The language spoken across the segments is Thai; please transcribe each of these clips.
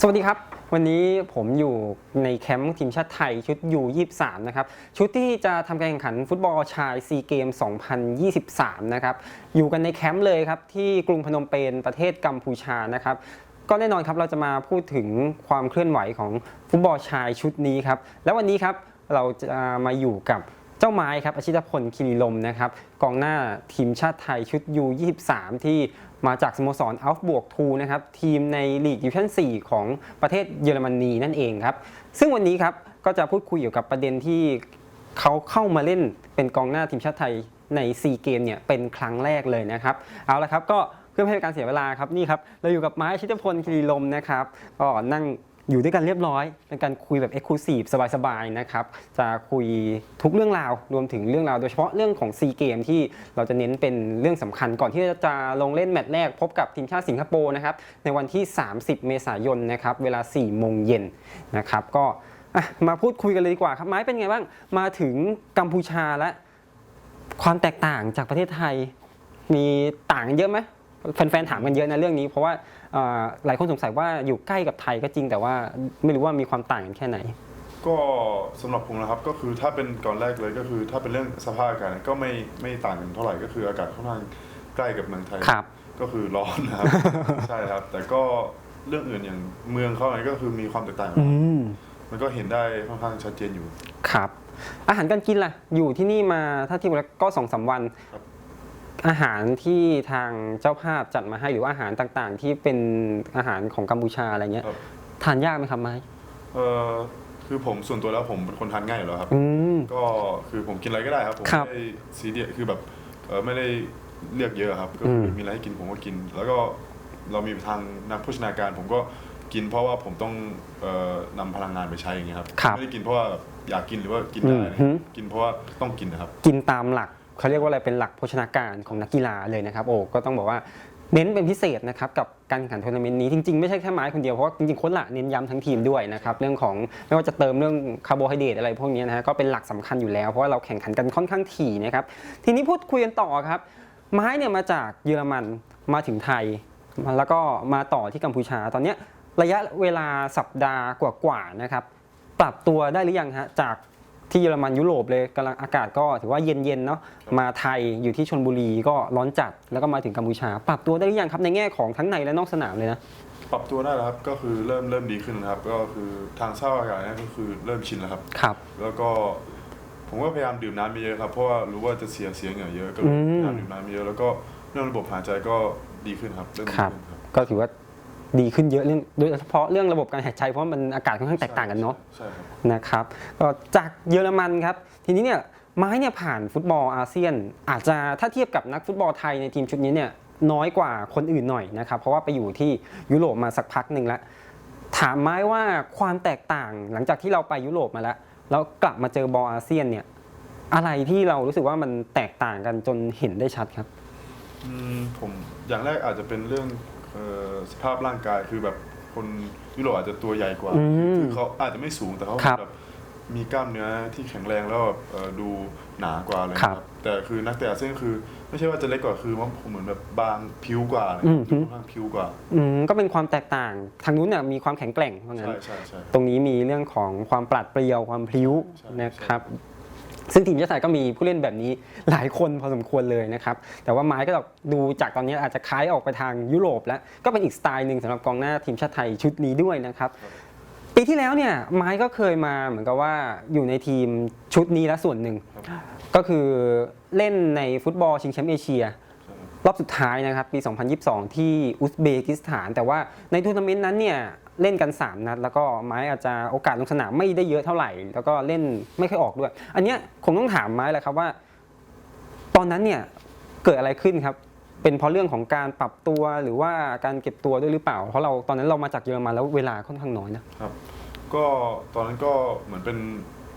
สวัสดีครับ วันนี้ผมอยู่ในแคมป์ทีมชาติไทยชุด U23 นะครับ ชุดที่จะทำการแข่งขันฟุตบอลชายซีเกม 2023 นะครับ อยู่กันในแคมป์เลยครับ ที่กรุงพนมเปญประเทศกัมพูชานะครับก็แน่นอนครับเราจะมาพูดถึงความเคลื่อนไหวของฟุตบอลชายชุดนี้ครับ แล้ววันนี้ครับเราจะมาอยู่กับเจ้าไม้ครับอาชิตพลคิริลมนะครับกองหน้าทีมชาติไทยชุด U23 ที่ มาจากสโมสรอัลฟบวกทูนะครับทีมในลีกดิวิชั่น 4 ของประเทศเยอรมนีนั่นเองครับ ซึ่งวันนี้ครับก็จะพูดคุยเกี่ยวกับประเด็นที่เขาเข้ามาเล่นเป็นกองหน้าทีมชาติไทยในซีเกมเนี่ยเป็นครั้งแรกเลยนะครับ เอาละครับก็เพื่อไม่ให้การเสียเวลาครับนี่ครับเราอยู่กับไม้ชิตพลคิริลมนะครับก็นั่ง อยู่ด้วยกันเรียบร้อย เป็นการคุยแบบเอ็กซ์คลูซีฟสบายๆนะครับ จะคุยทุกเรื่องราวรวมถึงเรื่องราวโดยเฉพาะเรื่องของซีเกมที่เราจะเน้นเป็นเรื่องสำคัญก่อนที่จะลงเล่นแมตช์แรกพบกับทีมชาติสิงคโปร์นะครับในวันที่ 30 เมษายนนะครับเวลา4โมงเย็นนะครับก็มาพูดคุยกันเลยดีกว่าครับไม้เป็นไงบ้างมาถึงกัมพูชาแล้วความแตกต่างจากประเทศไทยมีต่างเยอะไหม แฟนๆถามกันเยอะนะเรื่องนี้ เพราะว่าเอ่อหลายคนสงสัยว่าอยู่ใกล้กับไทยก็จริงแต่ว่าไม่รู้ว่ามีความต่างกันแค่ไหน ก็สำหรับผมนะครับก็คือถ้าเป็นก่อนแรกเลยก็คือ ถ้าเป็นเรื่องสภาพอากาศก็ไม่ไม่ต่างกันเท่าไหร่ก็คืออากาศค่อนข้างใกล้กับเมืองไทยครับก็คือร้อนนะครับใช่ครับ แต่ก็เรื่องอื่นอย่างเมืองเขาเนี่ยก็คือมีความแตกต่างกันอืมมันก็เห็นได้ค่อนข้างชัดเจนอยู่ครับอาหารการกินล่ะ อยู่ที่นี่มาถ้าที่แล้วก็สองสามวันครับ อาหารที่ทางเจ้าภาพจัดมาให้หรือว่าอาหารต่างๆ ที่เป็นอาหารของกัมพูชาอะไรเงี้ยครับ ทานยากไหมครับไม้เออคือผมส่วนตัวแล้วผมเป็นคนทานง่ายอยู่แล้วครับ อืม ก็คือผมกินอะไรก็ได้ครับ ผมครับไม่ได้ซีเรียสคือแบบเออไม่ได้เลือกเยอะครับ ก็คืออม มีอะไรให้กินผมก็กิน แล้วก็เรามีทางนักโภชนาการ ผมก็กินเพราะว่าผมต้องเอ่อนำพลังงานไปใช้อย่างเงี้ยครับครับไม่ได้กินเพราะว่าอยากกินหรือว่ากินได้อืมฮึ กินเพราะว่าต้องกินนะครับ กินตามหลัก เขาเรียกว่าอะไรเป็นหลักโภชนาการของนักกีฬาเลยนะครับโอ้ก็ต้องบอกว่าเน้นเป็นพิเศษนะครับกับการแข่งขันทัวร์นาเมนต์นี้จริงๆไม่ใช่แค่ไม้คนเดียวเพราะว่าจริงๆโค้ชละเน้นย้ำทั้งทีมด้วยนะครับเรื่องของไม่ว่าจะเติมเรื่องคาร์โบไฮเดรตอะไรพวกนี้นะฮะก็เป็นหลักสำคัญอยู่แล้วเพราะว่าเราแข่งขันกันค่อนข้างถี่นะครับทีนี้พูดคุยกันต่อครับ ไม้เนี่ยมาจากเยอรมันมาถึงไทย แล้วก็มาต่อที่กัมพูชา ตอนเนี้ยระยะเวลาสัปดาห์กว่าๆนะครับปรับตัวได้หรือยังฮะจาก ที่เยอรมันยุโรปเลยกำลังอากาศก็ถือว่าเย็นๆเนาะมาไทยอยู่ที่ชนบุรีก็ร้อนจัดแล้วก็มาถึงกัมพูชา ปรับตัวได้หรือยังครับในแง่ของทั้งในและนอกสนามเลยนะปรับตัวได้แล้วครับก็คือเริ่มเริ่มดีขึ้นนะครับ ก็คือทางเศร้าพอากาศเนี่ยก็คือเริ่มชินแล้วครับ ครับ แล้วก็ผมก็พยายามดื่มน้ำเยอะครับเพราะว่ารู้ว่าจะเสียเสียเหงื่อเยอะก็อืมพยายามดื่มน้ำเยอะแล้วก็เรื่องระบบหายใจก็ดีขึ้นครับเริ่มดีครับขึ้นครับ ก็ถือว่า ดีขึ้นเยอะเรื่องโดยเฉพาะเรื่องระบบการหายใจเพราะว่ามันอากาศค่อนข้างแตกต่างกันเนาะใช่ครับนะครับก็จากเยอรมันครับ ทีนี้เนี่ยไม้เนี่ยผ่านฟุตบอลอาเซียน อาจจะถ้าเทียบกับนักฟุตบอลไทยในทีมชุดนี้เนี่ยน้อยกว่าคนอื่นหน่อยนะครับ เพราะว่าไปอยู่ที่ยุโรปมาสักพักหนึ่งแล้ว ถามไม้ว่าความแตกต่างหลังจากที่เราไปยุโรปมาแล้วแล้วกลับมาเจอบอลอาเซียนเนี่ยอะไรที่เรารู้สึกว่ามันแตกต่างกันจนเห็นได้ชัดครับ อืมผมอย่างแรกอาจจะเป็นเรื่อง เอ่อสภาพร่างกายคือแบบคนยุโรปอาจจะตัวใหญ่กว่าอืมคือเขาอาจจะไม่สูงแต่เขาครับแบบมีกล้ามเนื้อที่แข็งแรงแล้วแบบเอ่อดูหนากว่าอะไรครับแต่คือนักเตะอาเซียนคือ ไม่ใช่ว่าจะเล็กกว่าคือว่าผมเหมือนแบบบางผิวกว่าอะไรอืม ดูค่อนข้างผิวกว่าอืมก็เป็นความแตกต่าง ทางนู้นเนี่ยมีความแข็งแกร่งเพราะงั้น ใช่ใช่ใช่ ตรงนี้มีเรื่องของความปราดเปรียวความพลิ้วใช่ นะครับ ซึ่งทีมชาติไทยก็มีผู้เล่นแบบนี้หลายคนพอสมควรเลยนะครับ แต่ว่าไม้ก็ดูจากตอนนี้อาจจะคล้ายออกไปทางยุโรปแล้ว ก็เป็นอีกสไตล์หนึ่งสำหรับกองหน้าทีมชาติไทยชุดนี้ด้วยนะครับ ปีที่แล้วเนี่ยไม้ก็เคยมาเหมือนกับว่าอยู่ในทีมชุดนี้และส่วนหนึ่ง ก็คือเล่นในฟุตบอลชิงแชมป์เอเชียรอบสุดท้ายนะครับปี 2022 ที่อุซเบกิสถาน แต่ว่าในทัวร์นาเมนต์นั้นเนี่ย เล่นกัน 3 นัด แล้วก็ไม้อาจจะโอกาสลงสนามไม่ได้เยอะเท่าไหร่ แล้วก็เล่นไม่ค่อยออกด้วย อันเนี้ยคงต้องถามไม้แหละครับว่า ตอนนั้นเนี่ยเกิดอะไรขึ้นครับ เป็นเพราะเรื่องของการปรับตัวหรือว่าการเก็บตัวด้วยหรือเปล่า เพราะเราตอนนั้นเรามาจากเยอรมันแล้วเวลาค่อนข้างน้อยนะครับ ก็ตอนนั้นก็เหมือนเป็น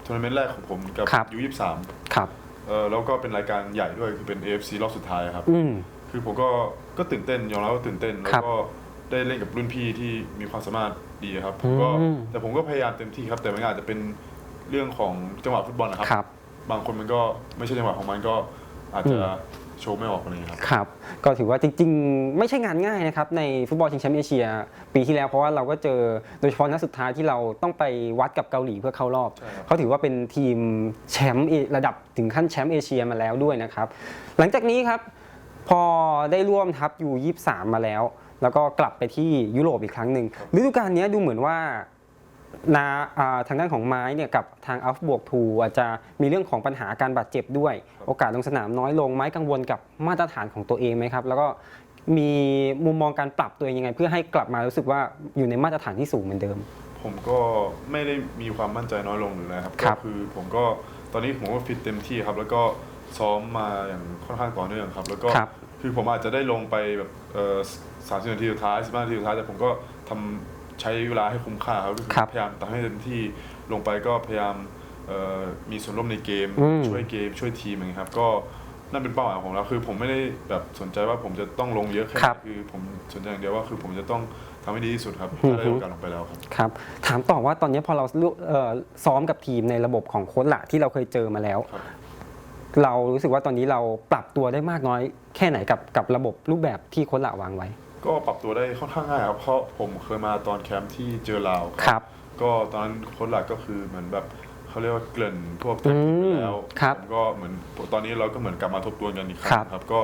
ทัวร์นาเมนต์แรกของผมกับครับ ยูยี่สามครับ เออแล้วก็เป็นรายการใหญ่ด้วยคือเป็น AFC รอบสุดท้ายครับ อืม คือผมก็ก็ตื่นเต้นยอมรับว่าตื่นเต้น แล้ครัวบก็ ได้เล่นกับรุ่นพี่ที่มีความสามารถดีครับผมก็อืม แต่ผมก็พยายามเต็มที่ครับ แต่มันอาจจะเป็นเรื่องของจังหวะฟุตบอลนะครับ ครับ บางคนมันก็ไม่ใช่จังหวะของมันก็อาจจะอืมโชว์ไม่ออกอะไรอย่างเงี้ยครับ ครับ ก็ถือว่าจริง ๆ ไม่ใช่งานง่ายนะครับ ในฟุตบอลชิงแชมป์เอเชีย ปีที่แล้วเพราะว่าเราก็เจอโดยเฉพาะนัดสุดท้ายที่เราต้องไปวัดกับเกาหลีเพื่อเข้ารอบ ใช่ครับ เขาถือว่าเป็นทีมแชมป์เอระดับถึงขั้นแชมป์เอเชียมาแล้วด้วยนะครับ หลังจากนี้ครับ พอได้ร่วมทัพยู23 มาแล้ว แล้วก็กลับไปที่ยุโรปอีกครั้งหนึ่งฤดูกาลนี้ดูเหมือนว่านาอ่าทางด้านของไม้เนี่ยกับทางอัฟบวกทูอาจจะมีเรื่องของปัญหาการบาดเจ็บด้วย โอกาสลงสนามน้อยลงไม้กังวลกับมาตรฐานของตัวเองไหมครับ แล้วก็มีมุมมองการปรับตัวเองยังไง เพื่อให้กลับมารู้สึกว่าอยู่ในมาตรฐานที่สูงเหมือนเดิม ผมก็ไม่ได้มีความมั่นใจน้อยลงหรืออะไรครับครัก็บคือผมก็ตอนนี้ผมก็ฟิตเต็มที่ครับ แล้วก็ซ้อมมาอย่างค่อนข้างต่อเนื่องครับ แล้วก็ ครับคือผมอาจจะได้ลงไปแบบเอ่อสามสิบนาทีสุดท้ายสิบนาทีสุดท้ายแต่ผมก็ทำใช้เวลาให้คุ้มค่าครับก็คือครับพยายามทำให้เต็มที่ลงไปก็พยายามเอ่อมีส่วนร่วมในเกมอืมช่วยเกมช่วยทีมอย่างเงี้ยครับ ก็นั่นเป็นเป้าหมายของผมแล้วคือผมไม่ได้แบบสนใจว่าผมจะต้องลงเยอะแค่ไหครันบคือผมสนใจอย่างเดียวว่าคือผมจะต้องทำให้ดีที่สุดครับอือฮึถ้าได้โอกาสลงไปแล้วครับครับถามต่อว่าตอนนี้พอเราเอ่อซ้อมกับทีมในระบบของโค้ชหละที่เราเคยเจอมาแล้วครับ เรารู้สึกว่าตอนนี้เราปรับตัวได้มากน้อยแค่ไหนกับกับระบบรูปแบบที่โค้ชหละวางไว้ ก็ปรับตัวได้ค่อนข้างง่ายครับเพราะผมเคยมาตอนแคมป์ที่เจอลาวครับ ก็ตอนนั้นโค้ชหลักก็คือเหมือนแบบเขาเรียกว่าเกริ่นพวกอืแทคติกมไปแล้วครับผมก็เหมือนตอนนี้เราก็เหมือนกลับมาทบทวนกันอีกครั้ครังบครับก็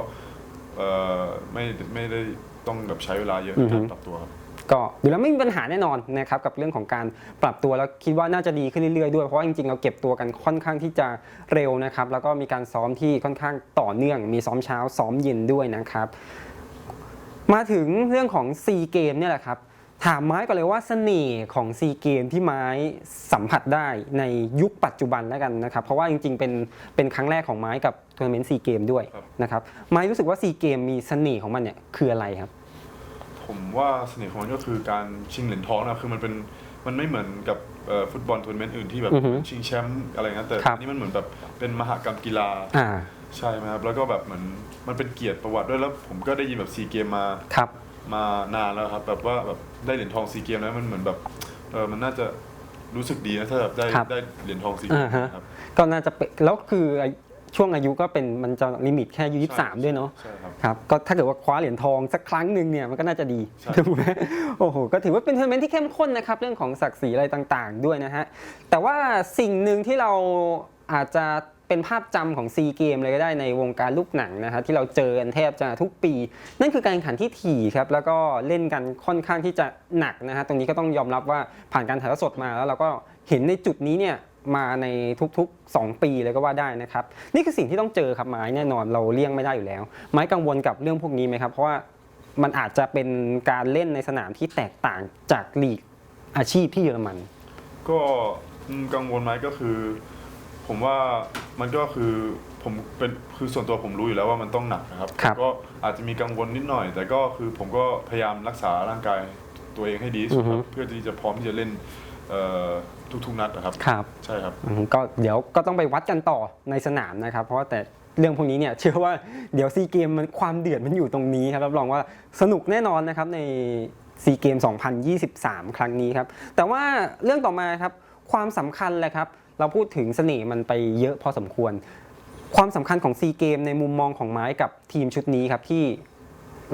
เอ่อไม่ไม่ได้ต้องแบบใช้เวลาเยอะอืในอฮึการปรับตัวครับ ก็ดูแล้วไม่มีปัญหาแน่นอนนะครับกับเรื่องของการปรับตัวแล้วคิดว่าน่าจะดีขึ้นเรื่อยๆด้วยเพราะว่าจริงๆเราเก็บตัวกันค่อนข้างที่จะเร็วนะครับแล้วก็มีการซ้อมที่ค่อนข้างต่อเนื่อง มีซ้อมเช้าซ้อมเย็นด้วยนะครับมาถึงเรื่องของซีเกมเนี่ยแหละครับถามไม้ก่อนเลยว่าเสน่ห์ของซีเกมที่ไม้สัมผัสได้ในยุคปัจจุบันแล้วกันนะครับ เพราะว่าจริงๆ เป็นเป็นครั้งแรกของไม้กับทัวร์นาเมนต์ซีเกมด้วยนะครับไม้รู้สึกว่าซีเกมมีเสน่ห์ของมันเนี่ยคืออะไรครับ ผมว่าเสน่ห์ของมันก็คือการชิงเหรียญทองนะครับคือมันเป็นมันไม่เหมือนกับเอ่อฟุตบอลทัวร์นาเมนต์อื่นที่แบบอือฮึชิงแชมป์อะไรเงี้ยแต่ครับอันนี่มันเหมือนแบบเป็นมหกรรมกีฬาอ่าใช่ไหมครับแล้วก็แบบเหมือนมันเป็นเกียรติประวัติด้วยแล้วผมก็ได้ยินแบบซีเกมมาครับมานานแล้วครับแบบว่าแบบได้เหรียญทองซีเกมแล้วมันเหมือนแบบเออมันน่าจะรู้สึกดีนะถ้าแบบได้ครับได้เหรียญทองซีเกมอ่าฮะครับก็น่าจะเป็นแล้วคือ ช่วงอายุก็เป็นมันจะลิมิตแค่อายุ23ด้วยเนาะใช่ครับ ครับก็ถ้าเกิดว่าคว้าเหรียญทองสักครั้งหนึ่งเนี่ยมันก็น่าจะดีใช่ ถูกไหมโอ้โหก็ถือว่าเป็นทัวร์นาเมนต์ที่เข้มข้นนะครับ เรื่องของศักดิ์ศรีอะไรต่างๆ ด้วยนะฮะ แต่ว่าสิ่งหนึ่งที่เราอาจจะเป็นภาพจำของซีเกมเลยก็ได้ในวงการลูกหนังนะฮะที่เราเจอกันแทบจะทุกปี นั่นคือการแข่งขันที่ถี่ครับแล้วก็เล่นกันค่อนข้างที่จะหนักนะฮะตรงนี้ก็ต้องยอมรับว่าผ่านการถ่ายทอดสดมาแล้วเราก็เห็นในจุดนี้เนี่ย มาในทุกๆ 2 ปีเลยก็ว่าได้นะครับ นี่คือสิ่งที่ต้องเจอครับไม้แน่นอนเราเลี่ยงไม่ได้อยู่แล้ว ไม้กังวลกับเรื่องพวกนี้ไหมครับ เพราะว่ามันอาจจะเป็นการเล่นในสนามที่แตกต่างจากลีกอาชีพที่เยอรมัน ก็อืมกังวลไหมก็คือ ผมว่ามันก็คือผมเป็นคือส่วนตัวผมรู้อยู่แล้วว่ามันต้องหนักนะครับครับก็อาจจะมีกังวลนิดหน่อย แต่ก็คือผมก็พยายามรักษาร่างกายตัวเองให้ดีที่สุดครับเพื่อที่จะพร้อมที่จะเล่น เอ่อทุกๆนัดนะครับครับ ใช่ครับ อืมก็เดี๋ยวก็ต้องไปวัดกันต่อในสนามนะครับ เพราะว่าแต่เรื่องพวกนี้เนี่ยเชื่อว่าเดี๋ยวซีเกมมันความเดือดมันอยู่ตรงนี้ครับรับรองว่าสนุกแน่นอนนะครับในซีเกม 2023 ครั้งนี้ครับ แต่ว่าเรื่องต่อมาครับความสำคัญแหละครับ เราพูดถึงเสน่ห์มันไปเยอะพอสมควร ความสำคัญของซีเกมในมุมมองของไม้กับทีมชุดนี้ครับที่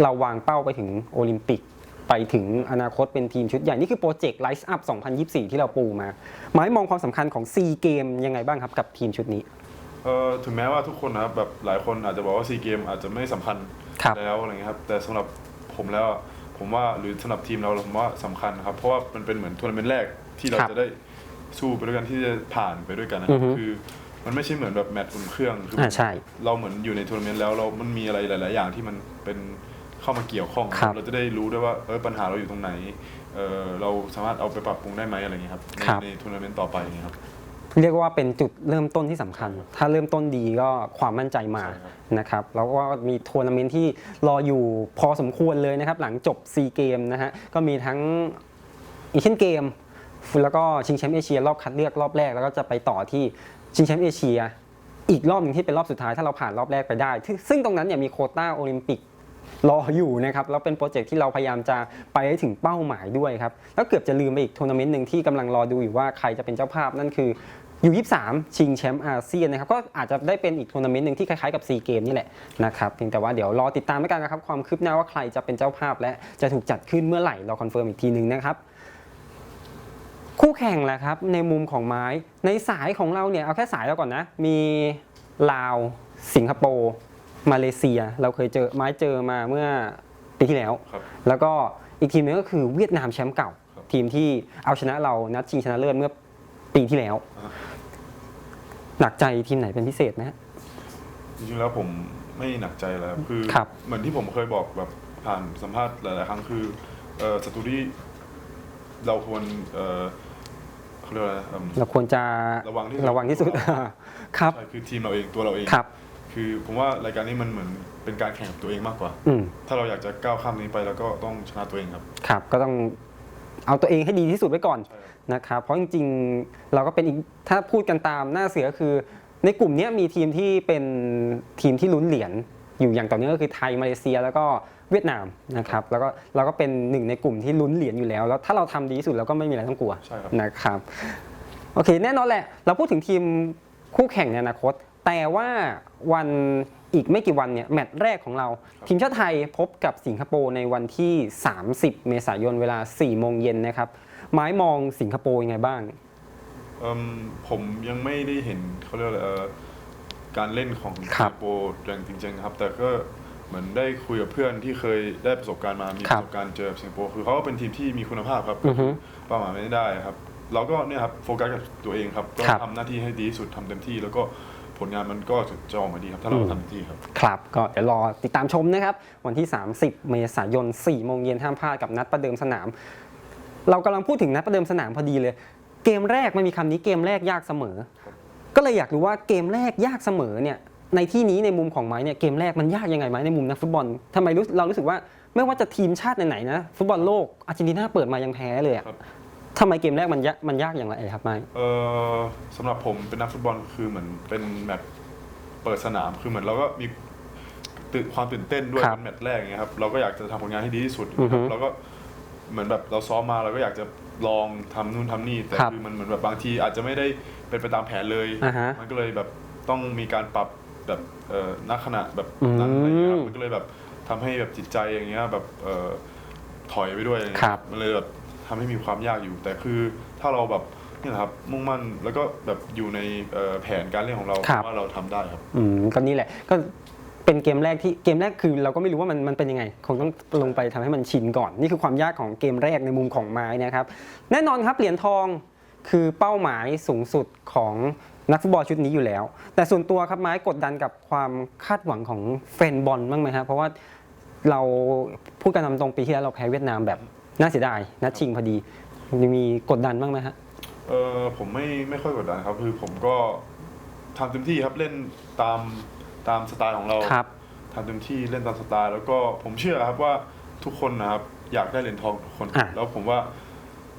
เราวางเป้าไปถึงโอลิมปิก ไปถึงอนาคตเป็นทีมชุดใหญ่ นี่คือโปรเจกต์ Rise Up 2024 ที่เราปูมาไม้มองความสำคัญของซีเกมยังไงบ้างครับ กับทีมชุดนี้ เอ่อถึงแม้ว่าทุกคนนะครับแบบหลายคนอาจจะบอกว่าซีเกมอาจจะไม่สำคัญครับ แล้วอะไรเงี้ยครับแต่สำหรับผมแล้วอะผมว่าหรือสำหรับทีมเราผมว่าสำคัญนะครับเพราะว่ามันเป็นเหมือนทัวร์นาเมนต์แรกที่เราครับจะได้สู้ไปด้วยกันที่จะผ่านไปด้วยกันนะครับอือฮึ คือมันไม่ใช่เหมือนแบบแมตช์อุ่นเครื่องคือออ่าใช่ เราเหมือนอยู่ในทัวร์นาเมนต์แล้วเรามันมีอะไรหลาย ๆ อย่างที่มันเป็น เข้ามาเกี่ยวข้อง ครับ เราจะได้รู้ด้วยว่าเออปัญหาเราอยู่ตรงไหนเออเราสามารถเอาไปปรับปรุงได้ไหมอะไรเงี้ยครับในครับ ในทัวร์นาเมนต์ต่อไปเงี้ยครับ เรียกว่าเป็นจุดเริ่มต้นที่สำคัญ ถ้าเริ่มต้นดีก็ความมั่นใจมาใช่ครับ นะครับ แล้วก็มีทัวร์นาเมนต์ที่รออยู่พอสมควรเลยนะครับ หลังจบซีเกมนะฮะ ก็มีทั้งอีเชียนเกม แล้วก็ชิงแชมป์เอเชียรอบคัดเลือกรอบแรก แล้วก็จะไปต่อที่ชิงแชมป์เอเชีย อีกรอบหนึ่งที่เป็นรอบสุดท้ายถ้าเราผ่านรอบแรกไปได้ ซึ่งตรงนั้นเนี่ยมีโควต้าโอลิมปิก รออยู่นะครับแล้วเป็นโปรเจกต์ที่เราพยายามจะไปให้ถึงเป้าหมายด้วยครับแล้วเกือบจะลืมไปอีกทัวร์นาเมนต์หนึ่งที่กำลังรอดูอยู่ว่าใครจะเป็นเจ้าภาพนั่นคือยู23ชิงแชมป์อาเซียนนะครับก็อาจจะได้เป็นอีกทัวร์นาเมนต์หนึ่งที่คล้ายๆกับซีเกมนี่แหละนะครับเพียงแต่ว่าเดี๋ยวรอติดตามแล้วกันนะครับความคืบหน้าว่าใครจะเป็นเจ้าภาพ และจะถูกจัดขึ้นเมื่อไหร่เราคอนเฟิร์มอีกทีหนึ่งนะครับคู่แข่งแหละครับในมุมของไม้ในสายของเราเนี่ยเอาแค่สายเราก่อนนะ มีลาวสิงคโปร์ มาเลเซีย เราเคยเจอไม้เจอมาเมื่อปีที่แล้ว ครับ แล้วก็อีกทีมหนึงก็คือเวียดนามแชมป์เก่า ครับทีมที่เอาชนะเรานัดชิงชนะเลิศเมื่อปีที่แล้วอ่า หนักใจทีมไหนเป็นพิเศษไหมฮะ จริงๆแล้วผมไม่หนักใจแล้วคือครับเหมือนที่ผมเคยบอกแบบผ่านสัมภาษณ์หลายๆครั้งคือเอ่อศัตรูที่เราควรเอ่อเขาเรียกว่าอะไรนะเอิ่ม เราควรจะระวังที่สุด ระวังที่สุด ครับ ใช่คือทีมเราเองตัวเราเอง ครับ คือผมว่ารายการนี้มันเหมือนเป็นการแข่งกับตัวเองมากกว่า อืมถ้าเราอยากจะก้าวข้ามนี้ไปแล้วก็ต้องชนะตัวเองครับ ครับก็ต้องเอาตัวเองให้ดีที่สุดไว้ก่อนใช่ครับ นะครับเพราะจริงๆ เราก็เป็นอีกถ้าพูดกันตามหน้าเสือคือ ในกลุ่มเนี้ยมีทีมที่เป็นทีมที่ลุ้นเหรียญอยู่อย่างต่อเนื่องก็คือไทยมาเลเซียแล้วก็เวียดนามนะครับแล้วก็เราก็เป็นหนึ่งในกลุ่มที่ลุ้นเหรียญอยู่แล้ว แล้วถ้าเราทำดีที่สุดเราก็ไม่มีอะไรต้องกลัว ใช่ครับ นะครับโอเคแน่นอนแหละ เราพูดถึงทีมคู่แข่งในอนาคต แต่ว่าวันอีกไม่กี่วันเนี่ยแมตช์แรกของเรา ทีมชาติไทยพบกับสิงคโปร์ในวันที่ 30 เมษายนเวลา 4 โมงเย็นนะครับไม้มองสิงคโปร์ยังไงบ้าง เอิ่มผมยังไม่ได้เห็นเขาเรียกอะไรเอ่อการเล่นของสิงครับคโปร์อย่างจริงๆครับ แต่ก็เหมือนได้คุยกับเพื่อนที่เคยได้ประสบการณ์มามีคปรับระสบการณ์เจอสิงคโปร์คือเขาก็เป็นทีมที่มีคุณภาพครับอือฮึ เป้าหมายไม่ได้ครับ เราก็เนี่ยครับโฟกัสกับตัวเองครับก็ครับ ทำหน้าที่ให้ดีที่สุดทำเต็มที่ แล้วก็ ผลงานมันก็จะออกมาดีครับ ถ้าเราอืมทำเต็มที่ครับ ครับ ก็เดี๋ยวรอติดตามชมนะครับ วันที่ 30 เมษายน4โมงเย็นห้ามพลาดกับนัดประเดิมสนาม เรากำลังพูดถึงนัดประเดิมสนามพอดีเลย เกมแรกมันมีคำนี้เกมแรกยากเสมอ ก็เลยอยากรู้ว่าเกมแรกยากเสมอเนี่ยในที่นี้ในมุมของไม้เนี่ยเกมแรกมันยากยังไงไหมในมุมนักฟุตบอลทำไมรู้เรารู้สึกว่าไม่ว่าจะทีมชาติไหนๆนะฟุตบอลโลกอาร์เจนตินาเปิดมายังแพ้เลยอะครับ ทำไมเกมแรกมันยากมันยากอย่างไรครับไม้เออสำหรับผมเป็นนักฟุตบอลคือเหมือนเป็นแมตช์เปิดสนามคือเหมือนเราก็มีตื่นความตื่นเต้นด้วยครับเป็นแมตช์แรกอย่างเงี้ยครับเราก็อยากจะทำผลงานให้ดีที่สุดอือฮึเราก็เหมือนแบบเราซ้อมมาเราก็อยากจะลองทำนู่นทำนี่แต่ครับคือมันเหมือนแบบบางทีอาจจะไม่ได้เป็นไปตามแผนเลยอ่าฮะมันก็เลยแบบต้องมีการปรับแบบเอ่อนักขณะแบบอืมนั้นอะไรเงี้ยครับมันก็เลยแบบทำให้แบบจิตใจอย่างเงี้ยแบบเอ่อถอยไปด้วยอะไรเงี้ยครับมันเลยแบบ ทำให้มีความยากอยู่ แต่คือถ้าเราแบบนี่แหละครับมุ่งมั่นแล้วก็แบบอยู่ในเอ่อแผนการเล่นของเราครับ ว่าเราทำได้ครับ อืมก็นี่แหละก็เป็นเกมแรกที่เกมแรกคือเราก็ไม่รู้ว่ามันมันเป็นยังไง คงต้องลงไปทำให้มันชินก่อน นี่คือความยากของเกมแรกในมุมของไม้นะครับ แน่นอนครับเหรียญทองคือเป้าหมายสูงสุดของนักฟุตบอลชุดนี้อยู่แล้ว แต่ส่วนตัวครับไม้กดดันกับความคาดหวังของแฟนบอลบ้างไหมครับเพราะว่าเราพูดกันตามตรงปีที่แล้วเราแพ้เวียดนามแบบ น่าเสียดายนัดชิงพอดีมีกดดันบ้างไหมฮะเออผมไม่ไม่ค่อยกดดันครับ คือผมก็ทำเต็มที่ครับเล่นตามตามสไตล์ของเราครับทำเต็มที่เล่นตามสไตล์แล้วก็ผมเชื่อครับว่าทุกคนนะครับอยากได้เหรียญทองทุกคน อะแล้วผมว่า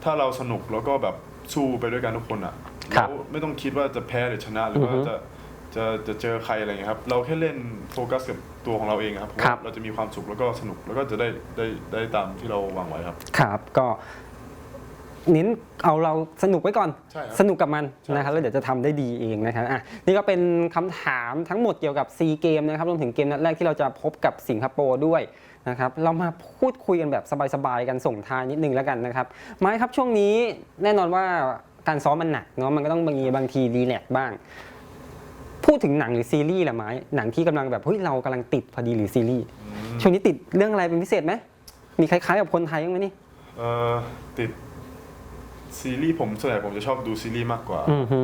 ถ้าเราสนุกแล้วก็แบบสู้ไปด้วยกันทุกคนอะครัเราบไม่ต้องคิดว่าจะแพ้หรือชนะหรือว่าอือฮึ จะ จะจะเจอใครอะไรเงี้ยครับ เราแค่เล่นโฟกัสกับตัวของเราเองครับผมครัว่าบเราจะมีความสุขแล้วก็สนุกแล้วก็จะได้ได้ได้ตามที่เราวางไว้ครับ ครับก็เน้นเอาเราสนุกไว้ก่อน ใช่ครับสนุกกับมันใช่ นะครับแล้วเดี๋ยวจะทำได้ดีเองนะครับอะนี่ก็เป็นคำถามทั้งหมดเกี่ยวกับซีเกมนะครับรวมถึงเกมนัดแรกที่เราจะพบกับสิงคโปร์ด้วยนะครับเรามาพูดคุยกันแบบสบายๆกันส่งท้ายนิดนึงแล้วกันนะครับไม้ครับช่วงนี้แน่นอนว่าการซ้อมมันหนักเนาะมันก็ต้องมีบางทีรีแลกซ์บ้าง พูดถึงหนังหรือซีรีส์แหละไม้หนังที่กำลังแบบเฮ้ยเรากำลังติดพอดีหรือซีรีส์ช่วงนี้ติดเรื่องอะไรเป็นพิเศษไหมมีคล้ายๆกับคนไทยบ้างไหมนี่เอ่อติดซีรีส์ผมส่วนใหญ่ผมจะชอบดูซีรีส์มากกว่า อือฮึ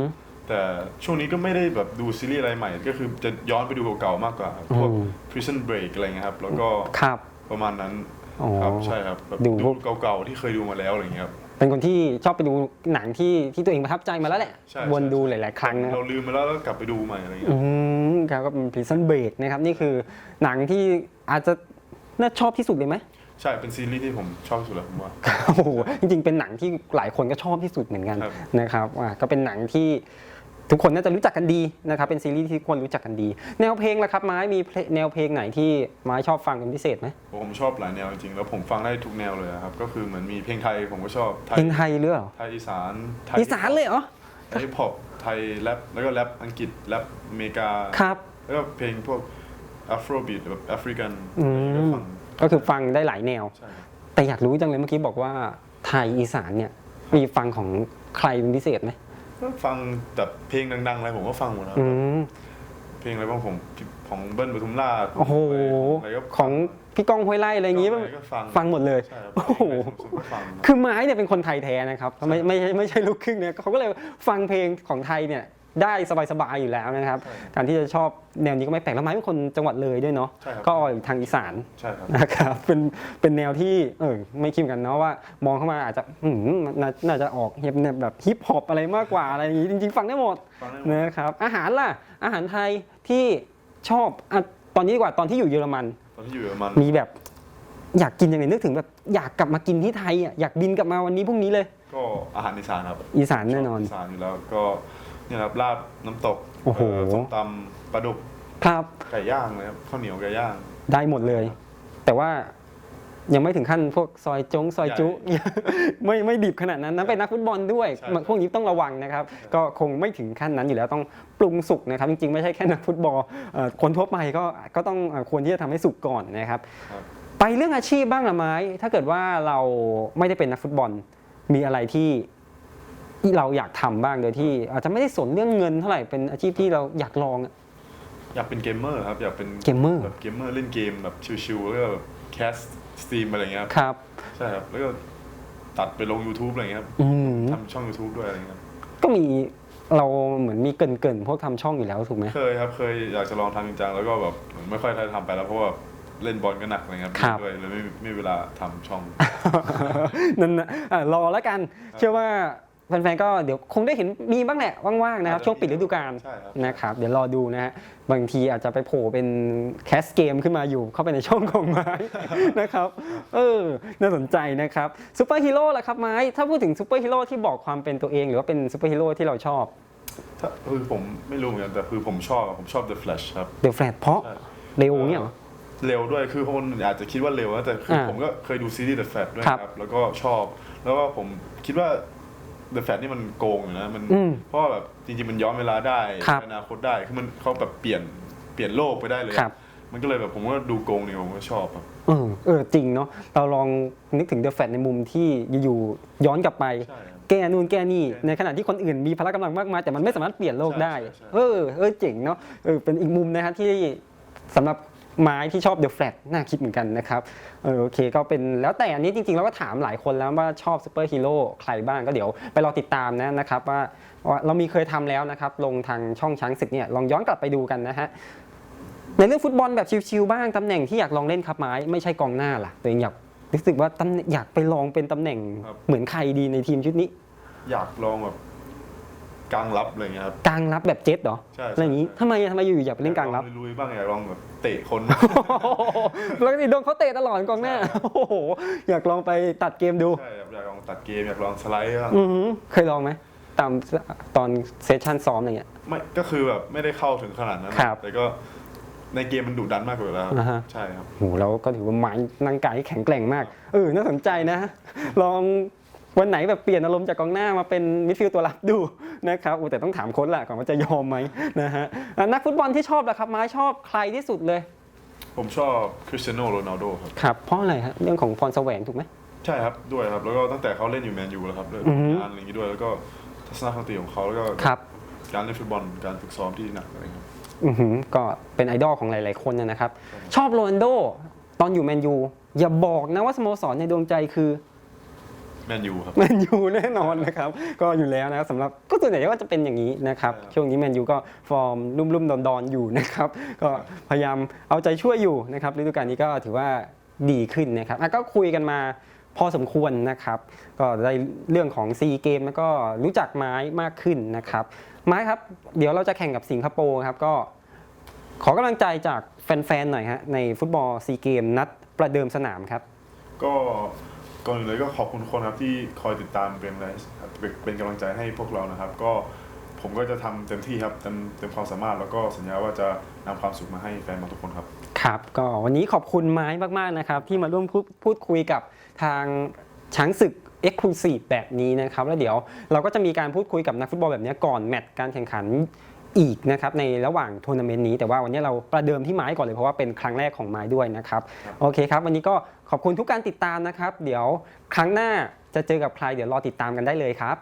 แต่ช่วงนี้ก็ไม่ได้แบบดูซีรีส์อะไรใหม่ ก็คือจะย้อนไปดูเก่าๆมากกว่าพวก อืม Prison Break อะไรเงี้ยครับ แล้วก็ครับ ประมาณนั้นอ๋อครับใช่ครับแบบดูดูพวก เก่าๆที่เคยดูมาแล้วอะไรเงี้ยครับ เป็นคนที่ชอบไปดูหนังที่ที่ตัวเองประทับใจมาแล้วแหละ ใช่วนใช่ดูหลาย ๆ ครั้งนะครัเราบลืมไปแล้วแล้วกลับไปดูใหม่อะไรเงี้อืยมครับก็เป็น Prison Break นะครับ นี่คือหนังที่อาจจะน่าชอบที่สุดเลยไหม ใช่เป็นซีรีส์ที่ผมชอบที่สุดแล้วผมว่า โอ้โหจริงๆ เป็นหนังที่หลายคนก็ชอบที่สุดเหมือนกันครับ นะครับอะก็เป็นหนังที่ ทุกคนน่าจะรู้จักกันดีนะครับเป็นซีรีส์ที่ทุกคนรู้จักกันดี แนวเพลงล่ะครับไม้มีเพลงแนวเพลงไหนที่ไม้ชอบฟังเป็นพิเศษไหมผมชอบหลายแนวจริงๆแล้วผมฟังได้ทุกแนวเลยอะครับก็คือเหมือนมีเพลงไทยผมก็ชอบไทยเพลงไทยหรือเปล่าไทยอีสานไทยอีสานเลยเหรอฮิปฮอปไทยแรปแล้วก็แรปอังกฤษแรปอเมริกาครับแล้วก็เพลงพวกอัฟโรบีทแบบแอฟริกันอืมฟังก็คือฟังได้หลายแนวใช่ครับแต่อยากรู้จังเลยเมื่อกี้บอกว่าไทยอีสานเนี่ยมีฟังของใครเป็นพิเศษไหม ก็ฟังแต่เพลงดังๆอะไรผมก็ฟังหมดนะคอืรับมเพลงอะไรบ้างผมของเบิ้ลปทุมราชโอ้โหอะไรก็ของพี่ก้องห้วยไร่อะไรอย่างงี้อะบ้างไรก็ฟังฟังหมดเลย ใช่ครับโอ้โห ผมก็ฟังครับ คือไม้เนี่ยเป็นคนไทยแท้นะครับไม่ไม่ใช่ไม่ใช่ลูกครึ่งเนี่ยเขาก็เลยฟังเพลงของไทยเนี่ย ได้สบายๆอยู่แล้วนะครับใช่ครับ การที่จะชอบแนวนี้ก็ไม่แปลกแล้วไม้เป็นคนจังหวัดเลยด้วยเนาะ ใช่ครับ ก็อยู่ทางอีสานใช่ครับ นะครับ เป็นเป็นแนวที่เออไม่คิดกันเนาะว่ามองเข้ามาอาจจะอืมน่าน่าจะออกเฮียแบบฮิปฮอปอะไรมากกว่าอะไรอย่างงี้จริงๆ ฟังได้หมดฟังได้หมด นะครับอาหารล่ะ อาหารไทยที่ชอบอะตอนนี้ดีกว่าตอนที่อยู่เยอรมัน ตอนที่อยู่เยอรมันมีแบบ อยากกินอย่างไรนึกถึงแบบอยากกลับมากินที่ไทยอะอยากบินกลับมาวันนี้พรุ่งนี้เลย ก็อาหารอีสานครับอีสานแน่นอน ชบอีสานอยู่แล้วก็ เนี่ยครับลาบน้ำตกโอ้โห เส้มตำปลาดุกครับ ไก่ย่างเลยครับข้าวเหนียวไก่ย่าง ได้หมดเลย แต่ว่ายังไม่ถึงขั้นพวกซอยจงซอยจุ ไม่ไม่ดิบขนาดนั้นนั้นเป็นนักฟุตบอลด้วย ใช่ครับพวกนี้ต้องระวังนะครับ ก็คงไม่ถึงขั้นนั้นอยู่แล้วต้องปรุงสุกนะครับ จริงๆ ไม่ใช่แค่นักฟุตบอลเอ่อคนทั่วไปก็ก็ต้องเอ่อควรที่จะทำให้สุกก่อนนะครับ ครับ ไปเรื่องอาชีพบ้างละไม้ ถ้าเกิดว่าเราไม่ได้เป็นนักฟุตบอล มีอะไรที่ ที่เราอยากทำบ้างโดยที่ อาจจะไม่ได้สนเรื่องเงินเท่าไหร่เป็นอาชีพที่เราอยากลองอะอยากเป็นเกมเมอร์ครับอยากเป็นเกมเมอร์แบบเกมเมอร์เล่นเกมแบบชิวๆแล้วก็แบบแคสสตรีมอะไรเงี้ยครับครับใช่ครับแล้วก็ตัดไปลง YouTube อะไรเงี้ยครับอืมทำช่อง YouTube ด้วยอะไรเงี้ยครับก็มีเราเหมือนมีเกรินเกินๆพวกทำช่องอยู่แล้วถูกไหมเคยครับเคยอยากจะลองทำจริงจังแล้วก็แบบเหมือนไม่ค่อยได้ทำไปแล้วเพราะว่าเล่นบอลก็หนักอะไรเงี้ยครับด้วยเลยไม่ไม่มีเวลาทำช่องนั่นนะอะรอแล้วกันเชื่อว่า แฟนๆก็เดี๋ยวคงได้เห็นมีบ้างแหละว่างๆนะครับอาจจะช่วงปิดฤดูกาลใช่ครับ นะครับ เดี๋ยวรอดูนะฮะบางทีอาจจะไปโผล่เป็นแคสเกมขึ้นมาอยู่เข้าไปในช่องของไม้ นะครับเออน่าสนใจนะครับซูเปอร์ฮีโร่ล่ะครับไม้ถ้าพูดถึงซูเปอร์ฮีโร่ที่บอกความเป็นตัวเอง หรือว่าเป็นซูเปอร์ฮีโร่ที่เราชอบ ถ้าคือผมไม่รู้เหมือนกันแต่คือผมชอบอะผมชอบ The Flash ครับ เดอะแฟลชเพราะใช่เร็วเนี่ยเหรอ เร็วด้วยคือคนอาจจะคิดว่าเร็วนะแต่คืออาผมก็เคยดูซีรีส์ The Flash ด้วยครับ ครับ แล้วก็ชอบ แล้วก็ผมคิดว่า The Flash นี่มันโกงอยู่นะมันอืมเพราะว่าแบบจริงๆมันย้อนเวลาได้ครับในอนาคตได้คือมันเขาแบบเปลี่ยนเปลี่ยนโลกไปได้เลย ครับ มันก็เลยแบบผมก็ดูโกงนี่ผมก็ชอบครับ เออเออจริงเนาะเราลองนึกถึงเดอะแฟลชในมุมที่อยู่ๆย้อนกลับไป ใช่ครับแก้นู่นแก้นี่ใช่ในขณะที่คนอื่นมีพละกำลังมากมายแต่มันไม่สามารถเปลี่ยนโลกได้ ใช่ใช่ใช่ เออเออเจ๋งเนาะเออเป็นอีกมุมนะครับที่สำหรับ ไม้ที่ชอบเดอะแฟลชน่าคิดเหมือนกันนะครับเออโอเคก็เป็นแล้วแต่อันนี้จริงๆเราก็ถามหลายคนแล้วว่าชอบซูเปอร์ฮีโร่ใครบ้างก็เดี๋ยวไปรอติดตามนะนะครับว่าว่าเรามีเคยทำแล้วนะครับ ลงทางช่องช้างศึกเนี่ยลองย้อนกลับไปดูกันนะฮะในเรื่องฟุตบอลแบบชิวๆบ้างตำแหน่งที่อยากลองเล่นครับไม้ไม่ใช่กองหน้าล่ะตัวเองอยากรู้สึกว่าตำแหน่งอยากไปลองเป็นตำแหน่งครับเหมือนใครดีในทีมชุดนี้ อยากลองแบบ กลางรับอะไรเงี้ยครับ กลางรับแบบเจ็ตเหรอใช่ใช่ อะไรอย่างนี้ใช่ทำไมทำไมอยู่ๆอยากไปเล่นกลางรับอยลุยๆบ้างอยากลองแบบเตะคนแล้วก็โดนเขาเตะตลอดกองหน้าโอ้โห อยากลองไปตัดเกมดู ใช่ครับอยากลองตัดเกมอยากลองสไลด์บ้างอือหือเคยลองไหม ตามตอนเซสชั่นซ้อมอะไรเงี้ย ไม่ก็คือแบบไม่ได้เข้าถึงขนาดนั้นครับแต่ก็ในเกมมันดุดันมากกว่าอยู่แล้วอ่าฮะ ใช่ครับ โหแล้วก็ถือว่าไม้ร่างกายแข็งแกร่งมาก เออ น่าสนใจนะ ลอง วันไหนแบบเปลี่ยนอารมณ์จากกองหน้ามาเป็นมิดฟิลด์ตัวรับดูนะครับโอ้แต่ต้องถามโค้ชแหละก่อนว่าจะยอมไหมนะฮะอะนักฟุตบอลที่ชอบล่ะครับไม้ชอบใครที่สุดเลย ผมชอบคริสเตียโนโรนัลโดครับครับเพราะอะไรฮะเรื่องของพรแสวงถูกไหมใช่ครับด้วยครับแล้วก็ตั้งแต่เขาเล่นอยู่แมนยูแล้วครับด้วยอือฮึงานอะไรอย่างนี้ด้วยแล้วก็ทัศนคติของเขาแล้วก็ครับการเล่นฟุตบอลการฝึกซ้อมที่หนักอะไรครับอือหือก็เป็นไอดอลของหลาย ๆ คนนะนะครับ ชอบโรนลโด ตอนอยู่แมนยู อย่าบอกนะว่าสโมสรในดวงใจคือ แมนยูครับ แมนยูแน่นอนนะครับ ก็อยู่แล้วนะครับสำหรับก็ส่วนใหญ่ก็จะเป็นอย่างนี้นะครับใช่ครับ ช่วงนี้แมนยูก็ฟอร์มรุ่มๆดอนๆอยู่นะครับ ก็พยายามเอาใจช่วยอยู่นะครับฤดูกาลนี้ก็ถือว่าดีขึ้นนะครับอะก็คุยกันมาพอสมควรนะครับ ก็ได้เรื่องของซีเกมแล้วก็รู้จักไม้มากขึ้นนะครับ ไม้ครับเดี๋ยวเราจะแข่งกับสิงคโปร์ครับก็ ขอกำลังใจจากแฟนๆหน่อยฮะในฟุตบอลซีเกมนัดประเดิมสนามครับ ก็ ก่อนอื่นเลยก็ขอบคุณทุกคนครับที่คอยติดตามเป็นแรงเป็นเป็นกำลังใจให้พวกเรานะครับ ก็ผมก็จะทำเต็มที่ครับเต็มเต็มความสามารถแล้วก็สัญญาว่าจะนำความสุขมาให้แฟนบอลทุกคนครับ ครับก็วันนี้ขอบคุณไม้มากๆนะครับ ที่มาร่วมพูดพูดคุยกับทางช้างศึกเอ็กซ์คลูซีฟแบบนี้นะครับ แล้วเดี๋ยวเราก็จะมีการพูดคุยกับนักฟุตบอลแบบนี้ก่อนแมตช์การแข่งขัน อีกนะครับในระหว่างทัวร์นาเมนต์นี้ แต่ว่าวันนี้เราประเดิมที่ไม้ก่อนเลยเพราะว่าเป็นครั้งแรกของไม้ด้วยนะครับโอเคครับ วันนี้ก็ขอบคุณทุกการติดตามนะครับ เดี๋ยวครั้งหน้าจะเจอกับใครเดี๋ยวรอติดตามกันได้เลยครับ